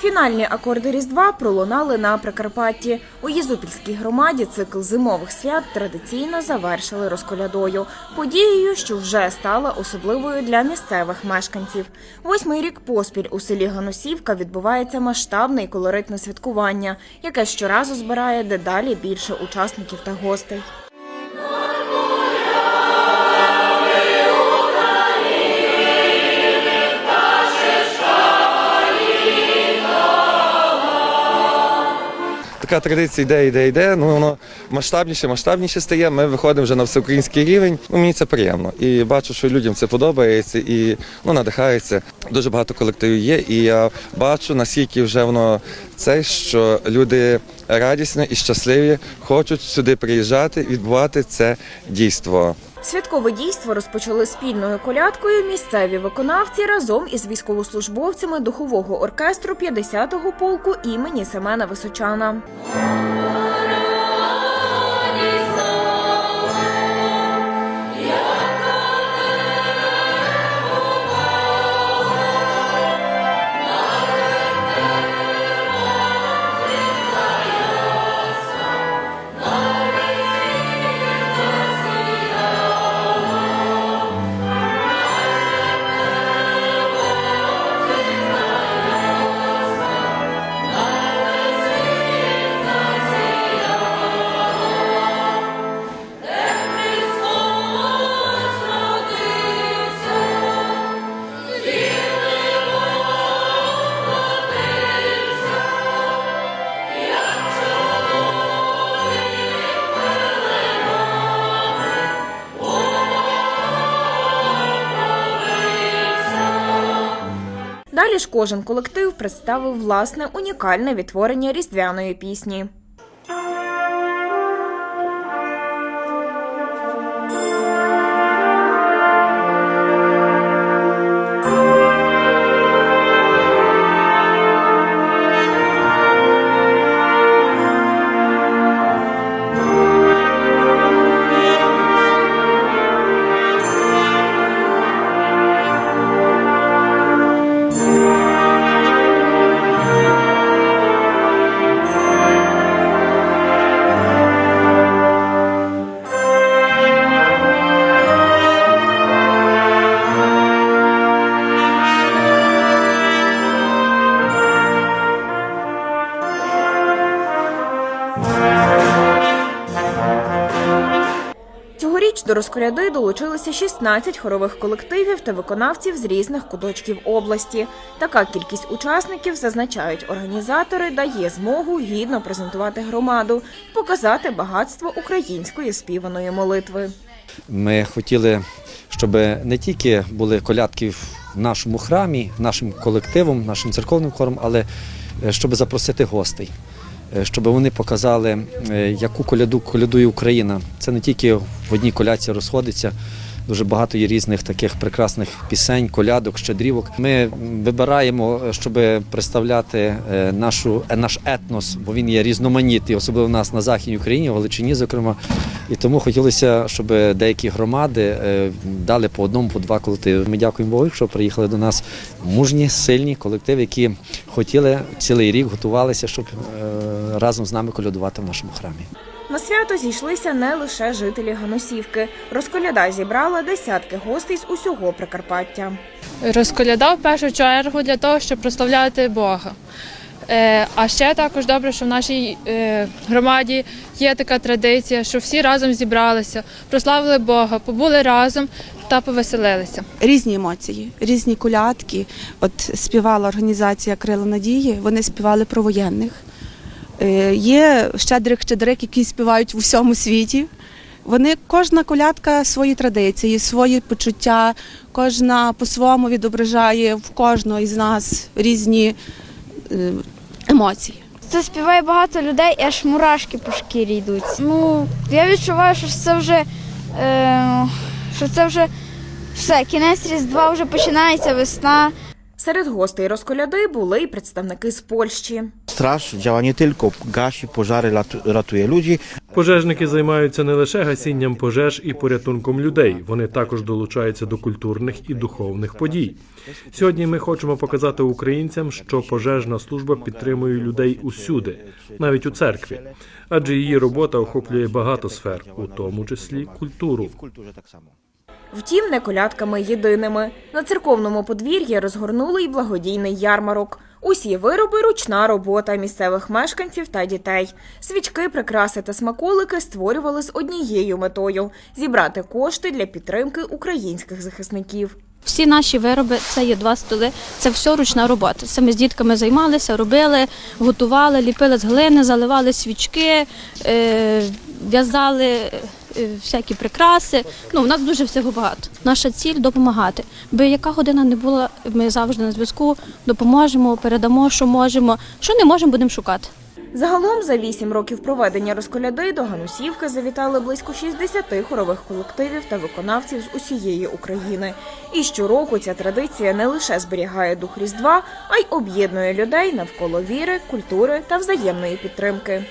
Фінальні акорди Різдва пролунали на Прикарпатті. У Єзупільській громаді цикл зимових свят традиційно завершили розколядою. Подією, що вже стала особливою для місцевих мешканців. Восьмий рік поспіль у селі Ганусівка відбувається масштабне і колоритне святкування, яке щоразу збирає дедалі більше учасників та гостей. Така традиція йде, йде, йде. Ну воно масштабніше, масштабніше стає. Ми виходимо вже на всеукраїнський рівень. Ну мені це приємно. І бачу, що людям це подобається і ну надихається. Дуже багато колективів є. І я бачу, наскільки вже воно це, що люди радісні і щасливі, хочуть сюди приїжджати, відбувати це дійство. Святкове дійство розпочали спільною колядкою місцеві виконавці разом із військовослужбовцями духового оркестру 50-го полку імені Семена Височана. Далі ж кожен колектив представив власне унікальне відтворення різдвяної пісні. Цьогоріч до розкоряди долучилися 16 хорових колективів та виконавців з різних куточків області. Така кількість учасників, зазначають організатори, дає змогу гідно презентувати громаду, показати багатство української співаної молитви. Ми хотіли, щоб не тільки були колядки в нашому храмі, нашим колективом, нашим церковним хором, але е, щоб запросити гостей, е, щоб вони показали, е, яку коляду колядує Україна. Це не тільки в одній коляці розходиться. Дуже багато є різних таких прекрасних пісень, колядок, щедрівок. Ми вибираємо, щоб представляти е, нашу, е, наш етнос, бо він є різноманітний, особливо в нас на Західній Україні, в Галичині, зокрема. І тому хотілося, щоб деякі громади е, дали по одному, по два колективи. Ми дякуємо Богу, що приїхали до нас мужні, сильні колективи, які хотіли цілий рік готувалися, щоб разом з нами колядувати в нашому храмі. На свято зійшлися не лише жителі Ганусівки. Розколяда зібрала десятки гостей з усього Прикарпаття. Розколядав в першу чергу для того, щоб прославляти Бога. Е, А ще також добре, що в нашій е, громаді є така традиція, що всі разом зібралися, прославили Бога, побули разом та повеселилися. різні емоції, різні колядки. От співала організація Крила Надії, вони співали про воєнних. Е, Є щедрик щедрик, які співають в усьому світі. Вони кожна колядка свої традиції, свої почуття, кожна по-своєму відображає в кожного із нас різні е, емоції. Це співає багато людей, і аж мурашки по шкірі йдуть. Ну, я відчуваю, що це вже, е, що це вже все, кінець Різдва вже починається весна. Серед гостей розколяди були й представники з Польщі. Straż działa nie tylko gasi pożary, lat- ratuje Пожежники займаються не лише гасінням пожеж і порятунком людей, вони також долучаються до культурних і духовних подій. Сьогодні ми хочемо показати українцям, що пожежна служба підтримує людей усюди, навіть у церкві, адже її робота охоплює багато сфер, у тому числі культуру. Втім, не колядками єдиними. На церковному подвір'ї розгорнули й благодійний ярмарок. Усі вироби ручна робота місцевих мешканців та дітей. Свічки, прикраси та смаколики створювали з однією метою зібрати кошти для підтримки українських захисників. Всі наші вироби це є два столи, це все ручна робота. Це ми з дітками займалися, робили, готували, ліпили з глини, заливали свічки, е, в'язали всякі прикраси. Ну, у нас дуже всього багато. Наша ціль допомагати. Би яка година не була, ми завжди на зв'язку, допоможемо, передамо, що можемо. Що не можемо, будемо шукати. Загалом за вісім років проведення розколяди до Ганусівки завітали близько 60 хорових колективів та виконавців з усієї України. І щороку ця традиція не лише зберігає дух Різдва, а й об'єднує людей навколо віри, культури та взаємної підтримки.